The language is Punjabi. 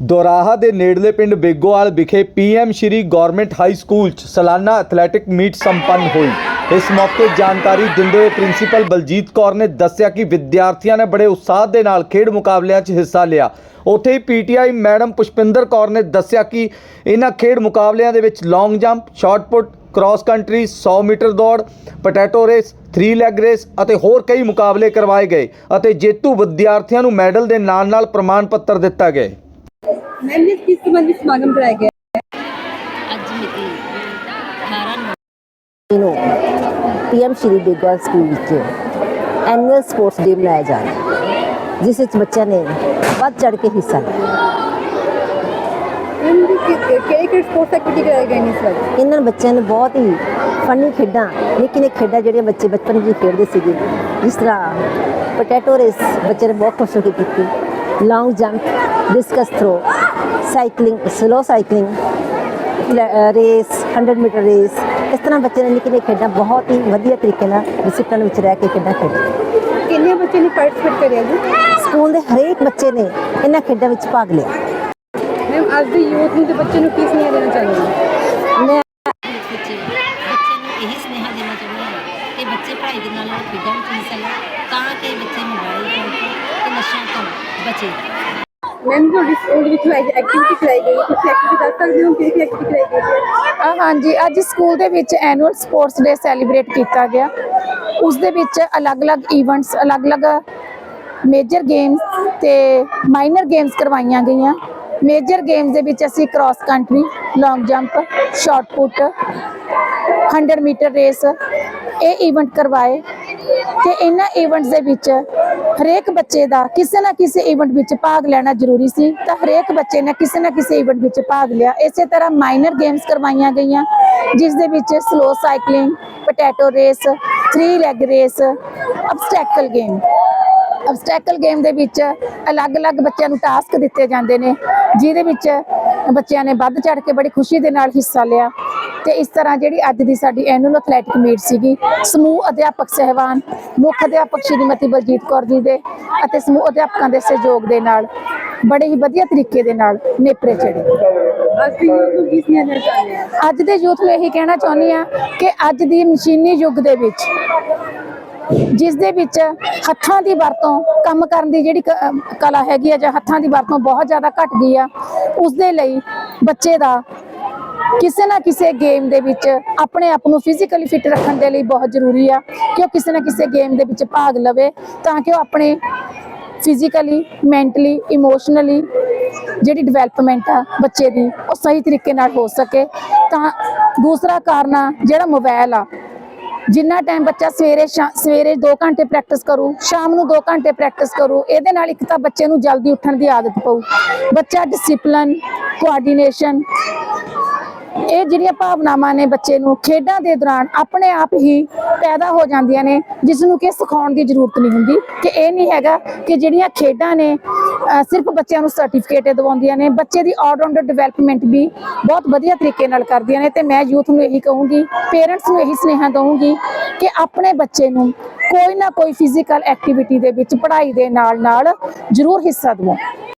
ਦੋਰਾਹਾ ਦੇ ਨੇੜਲੇ ਪਿੰਡ ਬੇਗੋਵਾਲ ਵਿਖੇ PM Shri government high school 'ਚ ਸਾਲਾਨਾ ਐਥਲੈਟਿਕ ਮੀਟ ਸੰਪੰਨ ਹੋਈ। ਇਸ ਮੌਕੇ ਜਾਣਕਾਰੀ ਦਿੰਦੇ ਹੋਏ ਪ੍ਰਿੰਸੀਪਲ ਬਲਜੀਤ ਕੌਰ ਨੇ ਦੱਸਿਆ ਕਿ ਵਿਦਿਆਰਥੀਆਂ ਨੇ ਬੜੇ ਉਤਸ਼ਾਹ ਦੇ ਨਾਲ ਖੇਡ ਮੁਕਾਬਲਿਆਂ 'ਚ ਹਿੱਸਾ ਲਿਆ। ਉੱਥੇ ਹੀ ਪੀਟੀਆਈ ਮੈਡਮ ਪੁਸ਼ਪਿੰਦਰ ਕੌਰ ਨੇ ਦੱਸਿਆ ਕਿ ਇਹਨਾਂ ਖੇਡ ਮੁਕਾਬਲਿਆਂ ਦੇ ਵਿੱਚ long jump shot put, cross country 100 metre ਦੌੜ, ਪੋਟੈਟੋ ਰੇਸ 3 ਲੈਗ ਰੇਸ ਅਤੇ ਹੋਰ ਕਈ ਮੁਕਾਬਲੇ ਕਰਵਾਏ ਗਏ ਅਤੇ ਜੇਤੂ ਵਿਦਿਆਰਥੀਆਂ ਨੂੰ ਮੈਡਲ ਦੇ ਨਾਲ ਨਾਲ ਪ੍ਰਮਾਣ ਪੱਤਰ ਦਿੱਤਾ ਗਿਆ। ਮੈਮ ਇਸ ਕਿਸ ਸੰਬੰਧੀ ਸਮਾਗਮ ਕਰਾਇਆ ਗਿਆ? ਅੱਜ ਮਿਤੀ 18 ਨੂੰ ਪੀਐਮ ਸ਼੍ਰੀ ਬੇਗਲ ਸਕੂਲ ਵਿੱਚ ਐਨੂਅਲ ਸਪੋਰਟਸ ਡੇ ਮਨਾਇਆ ਜਾ ਰਿਹਾ ਹੈ ਜਿਸ ਵਿੱਚ ਬੱਚਿਆਂ ਨੇ ਵੱਧ ਚੜ ਕੇ ਹਿੱਸਾ ਲਿਆ। ਕਿਹੜੇ ਸਪੋਰਟਸ ਐਕਟੀਵਿਟੀ ਕਰਾਏ ਗਏ ਨੇ ਇਸ ਇਹਨਾਂ ਬੱਚਿਆਂ ਨੇ ਬਹੁਤ ਹੀ ਫਨੀ ਖੇਡਾਂ ਨਿੱਕੀ ਨਿੱਕੀ ਖੇਡਾਂ ਜਿਹੜੀਆਂ ਬੱਚੇ ਬਚਪਨ ਵਿੱਚ ਖੇਡਦੇ ਸੀਗੇ ਜਿਸ ਤਰ੍ਹਾਂ ਪੋਟੈਟੋ ਰੇਸ ਬੱਚੇ ਨੇ ਬਹੁਤ ਖੁਸ਼ ਹੋ ਕੇ ਕੀਤੀ long jump discus throw cycling slow cycling race 100 metre race ਇਸ ਤਰ੍ਹਾਂ ਬੱਚੇ ਨੇ ਨਿੱਕੀਆਂ ਖੇਡਾਂ ਬਹੁਤ ਹੀ ਵਧੀਆ ਤਰੀਕੇ ਨਾਲ ਡਿਸਪਲਿਨ ਵਿੱਚ ਰਹਿ ਕੇ ਖੇਡਾਂ ਖੇਡੀ ਕਿੰਨੇ ਬੱਚੇ ਨੇ ਪਾਰਟਿਸਿਪੇਟ ਕਰਿਆ ਜੀ? ਸਕੂਲ ਦੇ ਹਰੇਕ ਬੱਚੇ ਨੇ ਇਹਨਾਂ ਖੇਡਾਂ ਵਿੱਚ ਭਾਗ ਲਿਆ। ਮੈਮ ਅੱਜ ਦੇ ਯੂਥ ਨੂੰ ਤੇ ਬੱਚੇ ਨੂੰ ਕੀ ਸੁਨੇਹਾ ਦੇਣਾ ਚਾਹੁੰਦੇ ਮੈਂ ਬੱਚੇ ਨੂੰ ਇਹ ਸੁਨੇਹਾ ਦੇਣਾ ਚਾਹੁੰਦੀ ਹਾਂ ਕਿ ਬੱਚੇ ਪੜ੍ਹਾਈ ਦੇ ਨਾਲ ਖੇਡਾਂ ਵਿੱਚ ਹਿੱਸਾ ਲੈਣ ਤਾਂ ਕਿ ਬੱਚੇ ਮੋਬਾਈਲ ਫੋਨ ਤੇ ਨਸ਼ਿਆਂ ਤੋਂ ਬਚੇ। ਮੈਮ ਤੁਹਾਡੀ ਸਕੂਲ ਵਿੱਚ ਐਕਟੀਵਿਟੀ ਕਰਾਈ ਗਈ ਤੁਸੀਂ ਐਕਟੀਵਿਟੀ ਦੱਸ ਸਕਦੇ ਹੋ ਕਿਹੜੀ ਐਕਟੀਵਿਟੀ ਕਰਾਈ ਗਈ ਹੈ? ਅ, ਹਾਂਜੀ ਅੱਜ ਸਕੂਲ ਦੇ ਵਿੱਚ ਐਨੂਅਲ ਸਪੋਰਟਸ ਡੇ ਸੈਲੀਬ੍ਰੇਟ ਕੀਤਾ ਗਿਆ। ਉਸ ਦੇ ਵਿੱਚ ਅਲੱਗ-ਅਲੱਗ ਇਵੈਂਟਸ ਅਲੱਗ-ਅਲੱਗ ਮੇਜਰ ਗੇਮਸ ਤੇ ਮਾਈਨਰ ਗੇਮਸ ਕਰਵਾਈਆਂ ਗਈਆਂ। ਮੇਜਰ ਗੇਮਸ ਦੇ ਵਿੱਚ ਅਸੀਂ cross country long jump shot put 100 metre race ਇਹ ਇਵੈਂਟ ਕਰਵਾਏ। ਤੇ ਇਹਨਾਂ ਇਵੈਂਟਸ ਦੇ ਵਿੱਚ ਹਰੇਕ ਬੱਚੇ ਦਾ ਕਿਸੇ ਨਾ ਕਿਸੇ ਇਵੈਂਟ ਵਿੱਚ ਭਾਗ ਲੈਣਾ ਜ਼ਰੂਰੀ ਸੀ। ਤਾਂ ਹਰੇਕ ਬੱਚੇ ਨੇ ਕਿਸੇ ਨਾ ਕਿਸੇ ਇਵੈਂਟ ਵਿੱਚ ਭਾਗ ਲਿਆ। ਇਸੇ ਤਰ੍ਹਾਂ ਮਾਈਨਰ ਗੇਮਸ ਕਰਵਾਈਆਂ ਗਈਆਂ, ਜਿਸ ਦੇ ਵਿੱਚ slow cycling potato race 3 leg race obstacle game obstacle game ਦੇ ਵਿੱਚ ਅਲੱਗ-ਅਲੱਗ ਬੱਚਿਆਂ ਨੂੰ ਟਾਸਕ ਦਿੱਤੇ ਜਾਂਦੇ ਨੇ। ਜਿਹਦੇ ਵਿੱਚ ਬੱਚਿਆਂ ਨੇ ਵੱਧ ਚੜ ਕੇ ਬੜੀ ਖੁਸ਼ੀ ਦੇ ਨਾਲ ਹਿੱਸਾ ਲਿਆ। ਤੇ ਇਸ ਤਰ੍ਹਾਂ ਜਿਹੜੀ ਅੱਜ ਦੀ ਸਾਡੀ ਐਨੂਅਲ ਐਥਲੈਟਿਕ ਮੀਟ ਸੀਗੀ, ਸਮੂਹ ਅਧਿਆਪਕ ਸਹਿਬਾਨ, ਮੁੱਖ ਅਧਿਆਪਕ ਸ਼੍ਰੀਮਤੀ ਬਲਜੀਤ ਕੌਰ ਜੀ ਦੇ ਅਤੇ ਸਮੂਹ ਅਧਿਆਪਕਾਂ ਦੇ ਸਹਿਯੋਗ ਦੇ ਨਾਲ, ਬੜੇ ਹੀ ਵਧੀਆ ਤਰੀਕੇ ਦੇ ਨਾਲ ਨੇਪਰੇ ਚੜੇ ਅੱਜ ਦੇ ਯੂਥ ਨੂੰ ਇਹੀ ਕਹਿਣਾ ਚਾਹੁੰਦੀ ਆ ਕਿ ਅੱਜ ਦੀ ਮਸ਼ੀਨੀ ਯੁੱਗ ਦੇ ਵਿੱਚ ਜਿਸ ਦੇ ਵਿੱਚ ਹੱਥਾਂ ਦੀ ਵਰਤੋਂ, ਕੰਮ ਕਰਨ ਦੀ ਜਿਹੜੀ ਕ- ਕਲਾ ਹੈਗੀ ਆ ਜਾਂ ਹੱਥਾਂ ਦੀ ਵਰਤੋਂ ਬਹੁਤ ਜ਼ਿਆਦਾ ਘਟ ਗਈ ਆ, ਉਸ ਦੇ ਲਈ ਬੱਚੇ ਦਾ ਕਿਸੇ ਨਾ ਕਿਸੇ ਗੇਮ ਦੇ ਵਿੱਚ ਆਪਣੇ ਆਪ ਨੂੰ ਫਿਜ਼ੀਕਲੀ ਫਿਟ ਰੱਖਣ ਦੇ ਲਈ ਬਹੁਤ ਜ਼ਰੂਰੀ ਆ, ਕਿ ਉਹ ਕਿਸੇ ਨਾ ਕਿਸੇ ਗੇਮ ਦੇ ਵਿੱਚ ਭਾਗ ਲਵੇ ਤਾਂ ਕਿ ਉਹ ਆਪਣੇ ਫਿਜ਼ੀਕਲੀ ਮੈਂਟਲੀ ਇਮੋਸ਼ਨਲੀ ਜਿਹੜੀ ਡਿਵੈਲਪਮੈਂਟ ਆ ਬੱਚੇ ਦੀ, ਉਹ ਸਹੀ ਤਰੀਕੇ ਨਾਲ ਹੋ ਸਕੇ। ਤਾਂ ਦੂਸਰਾ ਕਾਰਨ ਆ ਜਿਹੜਾ ਮੋਬਾਈਲ ਆ ਜਿੰਨਾ ਟਾਈਮ ਬੱਚਾ ਸਵੇਰੇ ਸ਼ਾ- ਸਵੇਰੇ 2 ਘੰਟੇ ਪ੍ਰੈਕਟਿਸ ਕਰੂ, ਸ਼ਾਮ ਨੂੰ 2 ਘੰਟੇ ਪ੍ਰੈਕਟਿਸ ਕਰੂ, ਇਹਦੇ ਨਾਲ ਇੱਕ ਤਾਂ ਬੱਚੇ ਨੂੰ ਜਲਦੀ ਉੱਠਣ ਦੀ ਆਦਤ ਪਊ। ਬੱਚਾ ਡਿਸਪਲਨ ਕੋਆਰਡੀਨੇਸ਼ਨ ਇਹ ਜਿਹੜੀਆਂ ਭਾਵਨਾਵਾਂ ਨੇ ਬੱਚੇ ਨੂੰ ਖੇਡਾਂ ਦੇ ਦੌਰਾਨ ਆਪਣੇ ਆਪ ਹੀ ਪੈਦਾ ਹੋ ਜਾਂਦੀਆਂ ਨੇ ਜਿਸ ਨੂੰ ਕਿ ਸਿਖਾਉਣ ਦੀ ਜ਼ਰੂਰਤ ਨਹੀਂ ਹੁੰਦੀ। ਕਿ ਇਹ ਨਹੀਂ ਹੈਗਾ ਕਿ ਜਿਹੜੀਆਂ ਖੇਡਾਂ ਨੇ ਸਿਰਫ ਬੱਚਿਆਂ ਨੂੰ ਸਰਟੀਫਿਕੇਟ ਦਿਵਾਉਂਦੀਆਂ ਨੇ, ਬੱਚੇ ਦੀ ਆਲਰਾਊਂਡਰ ਡਿਵੈਲਪਮੈਂਟ ਵੀ ਬਹੁਤ ਵਧੀਆ ਤਰੀਕੇ ਨਾਲ ਕਰਦੀਆਂ ਨੇ। ਤੇ ਮੈਂ ਯੂਥ ਨੂੰ ਇਹੀ ਕਹੂੰਗੀ ਪੇਰੈਂਟਸ ਨੂੰ ਇਹੀ ਸੁਨੇਹਾ ਦਵਾਂਗੀ ਕਿ ਆਪਣੇ ਬੱਚੇ ਨੂੰ ਕੋਈ ਨਾ ਕੋਈ ਫਿਜ਼ੀਕਲ ਐਕਟੀਵਿਟੀ ਦੇ ਵਿੱਚ ਪੜ੍ਹਾਈ ਦੇ ਨਾਲ ਨਾਲ ਜ਼ਰੂਰ ਹਿੱਸਾ ਦਿਵਾਓ